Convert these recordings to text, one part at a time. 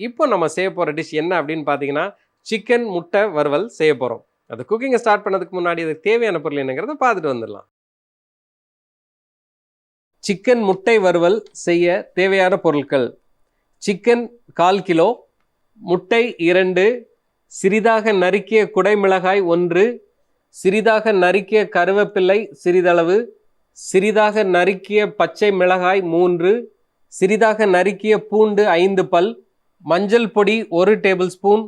இப்போ நம்ம செய்ய போகிற டிஷ் என்ன அப்படின்னு பார்த்தீங்கன்னா சிக்கன் முட்டை வறுவல் செய்ய போகிறோம் அது குக்கிங்கை ஸ்டார்ட் பண்ணதுக்கு முன்னாடி அதுக்கு தேவையான பொருள் என்னங்கிறத பார்த்துட்டு வந்துடலாம். சிக்கன் முட்டை வறுவல் செய்ய தேவையான பொருட்கள். சிக்கன் கால் கிலோ முட்டை இரண்டு சிறிதாக நறுக்கிய குடைமிளகாய் ஒன்று சிறிதாக நறுக்கிய கருவேப்பிள்ளை சிறிதளவு சிறிதாக நறுக்கிய பச்சை மிளகாய் மூன்று சிறிதாக நறுக்கிய பூண்டு ஐந்து பல் மஞ்சள் பொடி ஒரு டேபிள் ஸ்பூன்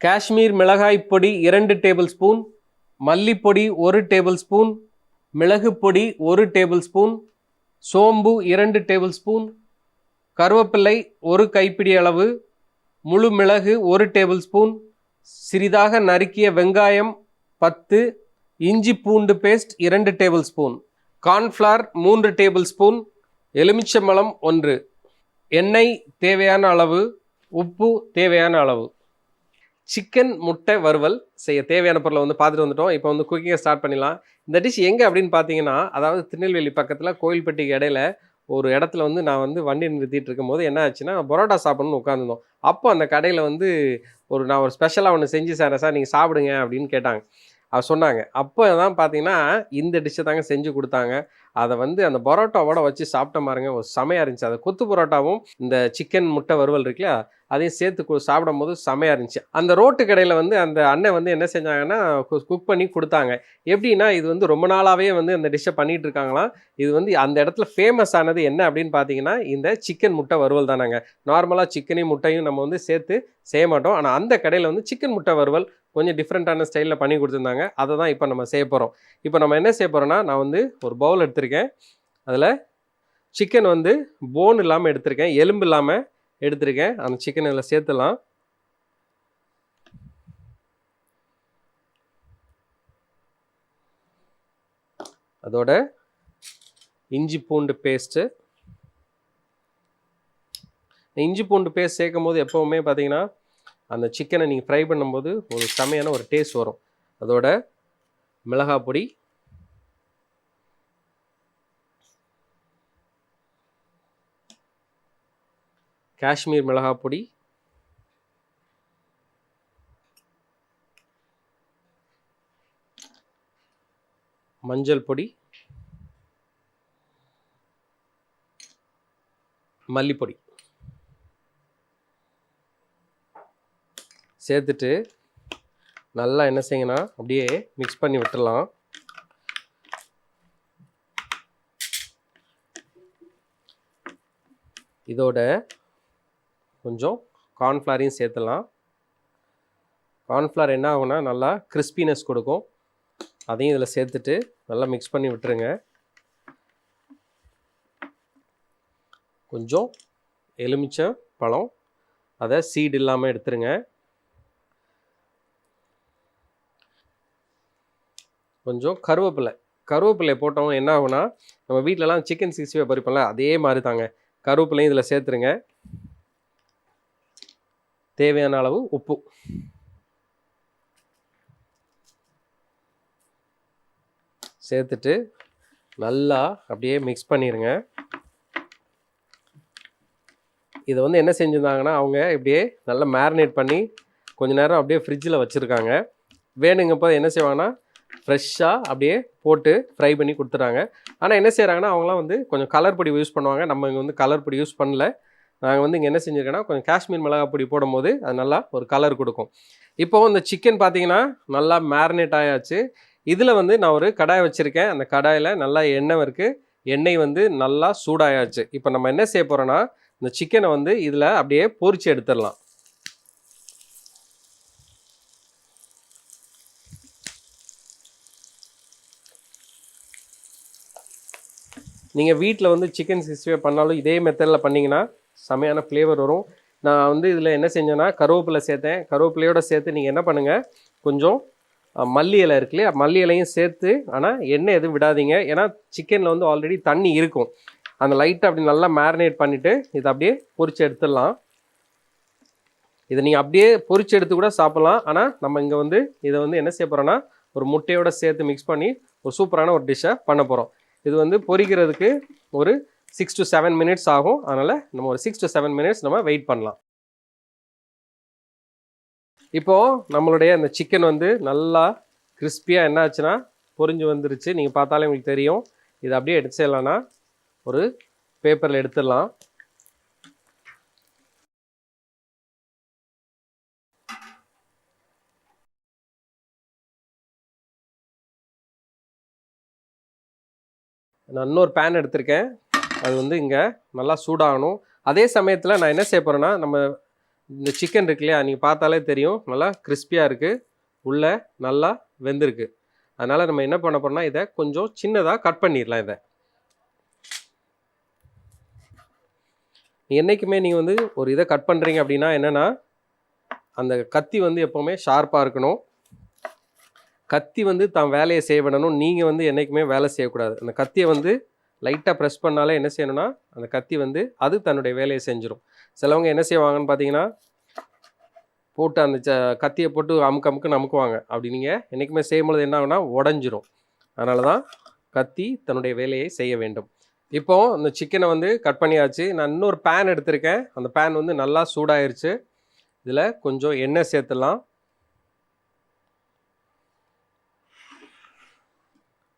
காஷ்மீர் மிளகாய் பொடி இரண்டு டேபிள் ஸ்பூன் மல்லிப்பொடி ஒரு டேபிள் ஸ்பூன் மிளகு பொடி ஒரு டேபிள் ஸ்பூன் சோம்பு இரண்டு டேபிள் ஸ்பூன் கருவேப்பிள்ளை ஒரு கைப்பிடி அளவு முழு மிளகு ஒரு டேபிள் ஸ்பூன் சிறிதாக நறுக்கிய வெங்காயம் பத்து இஞ்சி பூண்டு பேஸ்ட் இரண்டு டேபிள் ஸ்பூன் கார்ன்ஃப்ளார் மூன்று டேபிள் ஸ்பூன் எலுமிச்சம்பழம் ஒன்று. எண்ணெய் தேவையான அளவு உப்பு தேவையான அளவு. சிக்கன் முட்டை வறுவல் செய்ய தேவையான பொருளை வந்து பார்த்துட்டு வந்துட்டோம். இப்போ வந்து குக்கிங்கை ஸ்டார்ட் பண்ணிடலாம். இந்த டிஷ் எங்கே அப்படின்னு பார்த்தீங்கன்னா அதாவது திருநெல்வேலி பக்கத்தில் கோயில்பட்டிக்கு இடையில ஒரு இடத்துல வந்து நான் வந்து வண்டி நிறுத்திட்டு இருக்கும்போது என்ன ஆச்சுன்னா பரோட்டா சாப்பிடணும்னு உட்காந்துருந்தோம் அப்போ அந்த கடையில் வந்து ஒரு நான் ஒரு ஸ்பெஷலாக ஒன்று செஞ்சு சார் சார் நீங்கள் சாப்பிடுங்க அப்படின்னு கேட்டாங்க. அவர் சொன்னாங்க. அப்போ தான் பார்த்தீங்கன்னா இந்த டிஷ்ஷை தாங்க செஞ்சு கொடுத்தாங்க. அதை வந்து அந்த பரோட்டாவோட வச்சு சாப்பிட்ட பாருங்க ஒரு செமையாக இருந்துச்சு. அது கொத்து பரோட்டாவும் இந்த சிக்கன் முட்டை வறுவல் இருக்குல்ல அதையும் சேர்த்து கு- சாப்பிடும் போது செமையாக இருந்துச்சு. அந்த ரோட்டு கடையில் வந்து அந்த அண்ணன் வந்து என்ன செஞ்சாங்கன்னா குக் பண்ணி கொடுத்தாங்க. எப்படின்னா இது வந்து ரொம்ப நாளாகவே வந்து அந்த டிஷ்ஷை பண்ணிகிட்டு இருக்காங்களாம். இது வந்து அந்த இடத்துல ஃபேமஸ் ஆனது என்ன அப்படின்னு பார்த்தீங்கன்னா இந்த சிக்கன் முட்டை வறுவல் தானாங்க. நார்மலாக சிக்கனையும் முட்டையும் நம்ம வந்து சேர்த்து செய்ய மாட்டோம். ஆனால் அந்த கடையில் வந்து சிக்கன் முட்டை வறுவல் கொஞ்சம் டிஃப்ரெண்ட்டான ஸ்டைலில் பண்ணி கொடுத்துருந்தாங்க. அதை தான் இப்போ நம்ம செய்ய போகிறோம் இப்போ நம்ம என்ன செய்ய போகிறோம்னா நான் வந்து ஒரு பவுல் எடுத்திருக்கேன். அதில் சிக்கன் வந்து போன் இல்லாமல் எடுத்திருக்கேன். எலும்பு இல்லாமல் எடுத்திருக்கேன். அந்த சிக்கன் இதில் சேர்த்துலாம் அதோட இஞ்சி பூண்டு பேஸ்ட்டு இஞ்சி பூண்டு பேஸ்ட் சேர்க்கும் போது எப்போவுமே பார்த்தீங்கன்னா அந்த சிக்கனை நீங்கள் ஃப்ரை பண்ணும்போது ஒரு செமையான ஒரு டேஸ்ட் வரும். அதோட மிளகாய் பொடி காஷ்மீர் மிளகாய் பொடி. மஞ்சள் பொடி. மல்லிப்பொடி. சேர்த்துட்டு நல்லா என்ன செய்யுங்கன்னா அப்படியே மிக்ஸ் பண்ணி விட்டுடலாம். இதோட கொஞ்சம் கார்ன்ஃப்ளாரையும் சேர்த்துலாம் கார்ன்ஃப்ளார் என்ன ஆகும்னா நல்லா கிறிஸ்பினஸ் கொடுக்கும். அதையும் இதில் சேர்த்துட்டு நல்லா மிக்ஸ் பண்ணி விட்டுருங்க. கொஞ்சம் எலுமிச்சை பழம் அதை சீடு இல்லாமல் எடுத்துருங்க. கொஞ்சம் கருவேப்பிலை. கருவேப்பிலை போட்டோம் என்ன ஆகுனா நம்ம வீட்டிலலாம் சிக்கன் சிக்ஸ்டி ஃபைவ் பறிப்போம்ல அதே மாதிரி தாங்க. கருவேப்பிலையும் இதில் சேர்த்துருங்க. தேவையான அளவு உப்பு. சேர்த்துட்டு நல்லா அப்படியே மிக்ஸ் பண்ணிடுங்க இதை வந்து என்ன செஞ்சுருந்தாங்கன்னா அவங்க இப்படியே நல்லா மேரினேட் பண்ணி கொஞ்ச நேரம் அப்படியே ஃப்ரிட்ஜில் வச்சுருக்காங்க. வேணுங்கப்போ என்ன செய்வாங்கன்னா ஃப்ரெஷ்ஷாக அப்படியே போட்டு ஃப்ரை பண்ணி கொடுத்துறாங்க ஆனால் என்ன செய்கிறாங்கன்னா அவங்களாம் வந்து கொஞ்சம் கலர் பொடி யூஸ் பண்ணுவாங்க. நம்ம இங்கே வந்து கலர் பொடி யூஸ் பண்ணல. நாங்கள் வந்து இங்கே என்ன செஞ்சுருக்கோன்னா கொஞ்சம் காஷ்மீர் மிளகாய் பொடி போடும்போது அது நல்லா ஒரு கலர் கொடுக்கும். இப்போ இந்த சிக்கன் பார்த்தீங்கன்னா நல்லா மேரினேட் ஆயாச்சு. இதில் வந்து நான் ஒரு கடாய் வச்சுருக்கேன். அந்த கடாயில் நல்லா எண்ணெய் இருக்குது எண்ணெய் வந்து நல்லா சூடாயாச்சு. இப்போ நம்ம என்ன செய்ய போகிறோன்னா இந்த சிக்கனை வந்து இதில் அப்படியே பொறிச்சு எடுத்துடலாம். நீங்கள் வீட்டில் வந்து சிக்கன் சிக்ஸ்டி பண்ணாலும் இதே மெத்தடில் பண்ணிங்கன்னா செமையான ஃப்ளேவர் வரும். நான் வந்து இதில் என்ன செஞ்சேன்னா கருவேப்பிலை சேர்த்தேன். கருவேப்பிலையோட சேர்த்து நீங்கள் என்ன பண்ணுங்கள் கொஞ்சம் மல்லி இலை இருக்கு இல்லையா? மல்லி இலையும் சேர்த்து ஆனால் எண்ணெய் எதுவும் விடாதீங்க. ஏன்னா சிக்கனில் வந்து ஆல்ரெடி தண்ணி இருக்கும். அந்த லைட்டை அப்படி நல்லா மேரினேட் பண்ணிவிட்டு இதை அப்படியே பொறிச்சு எடுத்துடலாம். இதை நீங்கள் அப்படியே பொறிச்சு எடுத்து கூட சாப்பிட்லாம். ஆனால் நம்ம இங்கே வந்து இதை வந்து என்ன செய்ய போகிறோன்னா ஒரு முட்டையோட சேர்த்து மிக்ஸ் பண்ணி ஒரு சூப்பரான ஒரு டிஷ்ஷை பண்ண போகிறோம் இது வந்து பொரிக்கிறதுக்கு ஒரு சிக்ஸ் டு செவன் மினிட்ஸ் ஆகும். அதனால் நம்ம ஒரு சிக்ஸ் டு செவன் மினிட்ஸ் நம்ம வெயிட் பண்ணலாம். இப்போது நம்மளுடைய அந்த சிக்கன் வந்து நல்லா கிறிஸ்பியாக என்ன ஆச்சுன்னா பொறிஞ்சு வந்துருச்சு. நீங்கள் பார்த்தாலே உங்களுக்கு தெரியும். இதை அப்படியே எடுத்துடலான்னா ஒரு பேப்பரில் எடுத்துடலாம். நான் இன்னொரு பேன் எடுத்திருக்கேன். அது வந்து இங்கே நல்லா சூடாகணும். அதே சமயத்தில் நான் என்ன செய்ய போகிறேன்னா நம்ம இந்த சிக்கன் இருக்கு இல்லையா நீங்கள் பார்த்தாலே தெரியும். நல்லா கிறிஸ்பியாக இருக்குது உள்ளே நல்லா வெந்திருக்கு. அதனால் நம்ம என்ன பண்ண போகிறோம்னா இதை கொஞ்சம் சின்னதாக கட் பண்ணிடலாம் இதை. என்றைக்குமே நீங்கள் வந்து ஒரு இதை கட் பண்ணுறீங்க அப்படின்னா என்னென்னா அந்த கத்தி வந்து எப்போவுமே ஷார்ப்பாக இருக்கணும். கத்தி வந்து தான் வேலையை செய்ய விடணும். நீங்கள் வந்து என்றைக்குமே வேலை செய்யக்கூடாது. அந்த கத்தியை வந்து லைட்டாக ப்ரெஸ் பண்ணாலே என்ன செய்யணும்னா அந்த கத்தி வந்து அது தன்னுடைய வேலையை செஞ்சிடும் சிலவங்க என்ன செய்வாங்கன்னு பார்த்தீங்கன்னா போட்டு அந்த ச கத்தியை போட்டு அமுக்கு அமுக்கு அமுக்குவாங்க. அப்படி நீங்கள் என்றைக்குமே செய்யும்பொழுது என்ன ஆகுனா உடஞ்சிரும். அதனால தான் கத்தி தன்னுடைய வேலையை செய்ய வேண்டும். இப்போ இந்த சிக்கனை வந்து கட் பண்ணியாச்சு. நான் இன்னொரு பேன் எடுத்திருக்கேன். அந்த பேன் வந்து நல்லா சூடாயிருச்சு. இதில் கொஞ்சம் எண்ணெய் சேர்த்துலாம்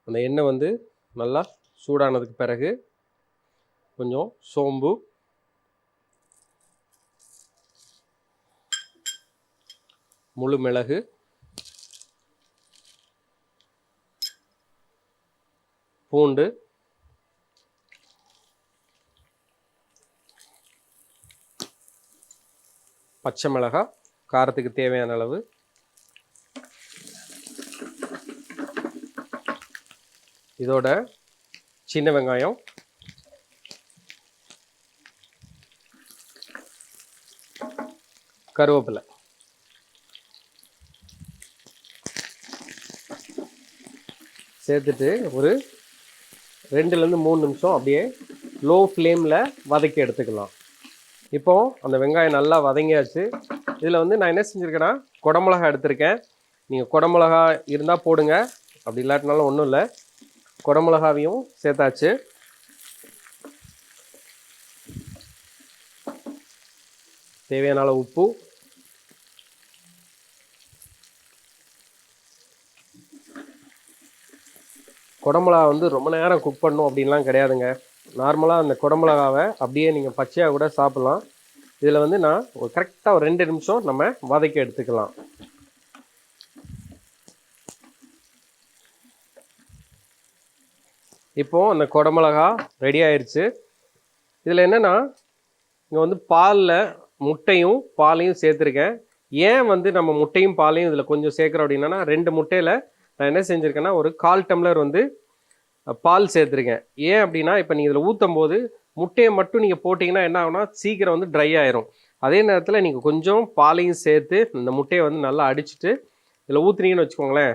அந்த எண்ணெய் வந்து நல்லா சூடானதுக்கு பிறகு கொஞ்சம் சோம்பு. முழு மிளகு. பூண்டு. பச்சை மிளகாய் காரத்துக்கு தேவையான அளவு. இதோட சின்ன வெங்காயம். கருவேப்பிலை. சேர்த்துட்டு ஒரு ரெண்டுலேருந்து மூணு நிமிஷம் அப்படியே லோ ஃப்ளேமில் வதக்கி எடுத்துக்கலாம். இப்போ அந்த வெங்காயம் நல்லா வதங்கியாச்சு. இதில் வந்து நான் என்ன செஞ்சுருக்கேன்னா குடமிளகா எடுத்திருக்கேன். நீங்கள் குடமிளகா இருந்தால் போடுங்க. அப்படி இல்லாட்டினாலும் ஒன்றும் இல்லை. குடமிளகாவையும் சேர்த்தாச்சு. தேவையான அளவு உப்பு. குடமிளகா வந்து ரொம்ப நேரம் குக் பண்ணும் அப்படின்லாம் கிடையாதுங்க. நார்மலாக அந்த குடமிளகாவை அப்படியே நீங்கள் பச்சையாக கூட சாப்பிட்லாம். இதில் வந்து நான் ஒரு கரெக்டாக ஒரு ரெண்டு நிமிஷம் நம்ம வதக்கி எடுத்துக்கலாம். இப்போது அந்த குடமிளகா ரெடி ஆயிடுச்சு இதில் என்னென்னா இங்கே வந்து பாலில் முட்டையும் பாலையும் சேர்த்துருக்கேன். ஏன் வந்து நம்ம முட்டையும் பாலையும் இதில் கொஞ்சம் சேர்க்குறோம் அப்படின்னா ரெண்டு முட்டையில் நான் என்ன செஞ்சுருக்கேன்னா ஒரு கால் டம்ளர் வந்து பால் சேர்த்துருக்கேன். ஏன் அப்படின்னா இப்போ நீங்கள் இதில் ஊற்றும் போது முட்டையை மட்டும் நீங்கள் போட்டிங்கன்னா என்ன ஆகுனா சீக்கிரம் வந்து ட்ரை ஆயிரும். அதே நேரத்தில் நீங்கள் கொஞ்சம் பாலையும் சேர்த்து இந்த முட்டையை வந்து நல்லா அடிச்சுட்டு இதில் ஊற்றுனீங்கன்னு வச்சுக்கோங்களேன்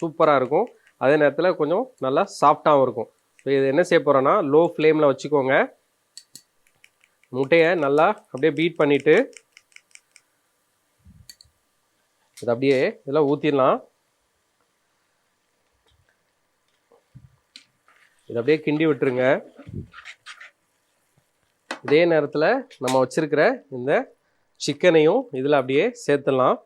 சூப்பராக இருக்கும். அதே நேரத்தில் கொஞ்சம் நல்லா சாஃப்டாகவும் இருக்கும். ஸோ இது என்ன செய்ய போகிறோன்னா லோ ஃப்ளேமில் வச்சுக்கோங்க. முட்டையை நல்லா அப்படியே பீட் பண்ணிவிட்டு இது அப்படியே இதெல்லாம் ஊற்றிடலாம் இதை அப்படியே கிண்டி விட்டுருங்க. இதே நேரத்தில் நம்ம வச்சுருக்கிற இந்த சிக்கனையும் இதில் அப்படியே சேர்த்துடலாம்.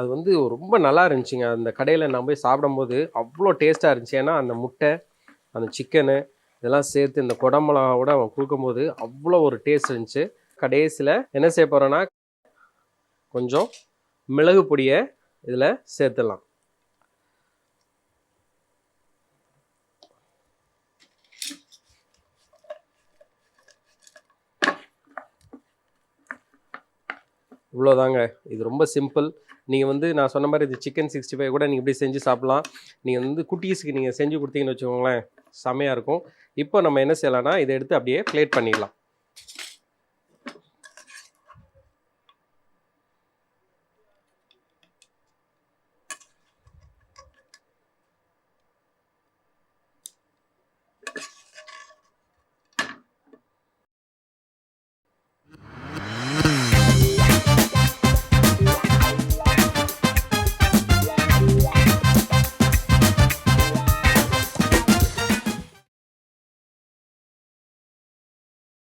அது வந்து ரொம்ப நல்லா இருந்துச்சுங்க. அந்த கடையில் நான் போய் சாப்பிடும்போது அவ்வளோ டேஸ்ட்டாக இருந்துச்சு. ஏன்னா அந்த முட்டை அந்த சிக்கனு இதெல்லாம் சேர்த்து இந்த குடமிளகாவோட அவன் கொடுக்கும்போது அவ்வளோ ஒரு டேஸ்ட் இருந்துச்சு. கடைசியில் என்ன செய்ய போகிறோன்னா கொஞ்சம் மிளகு பொடியை இதில் சேர்த்துடலாம். இவ்வளோதாங்க. இது ரொம்ப சிம்பிள் நீங்கள் வந்து நான் சொன்ன மாதிரி இது சிக்கன் சிக்ஸ்டி ஃபைவ் கூட நீங்கள் இப்படி செஞ்சு சாப்பிட்லாம். நீங்கள் வந்து குட்டீஸுக்கு நீங்கள் செஞ்சு கொடுத்தீங்கன்னு வச்சுக்கோங்களேன் செமையாக இருக்கும். இப்போ நம்ம என்ன செய்யலாம்னா இதை எடுத்து அப்படியே பிளேட் பண்ணிடலாம்.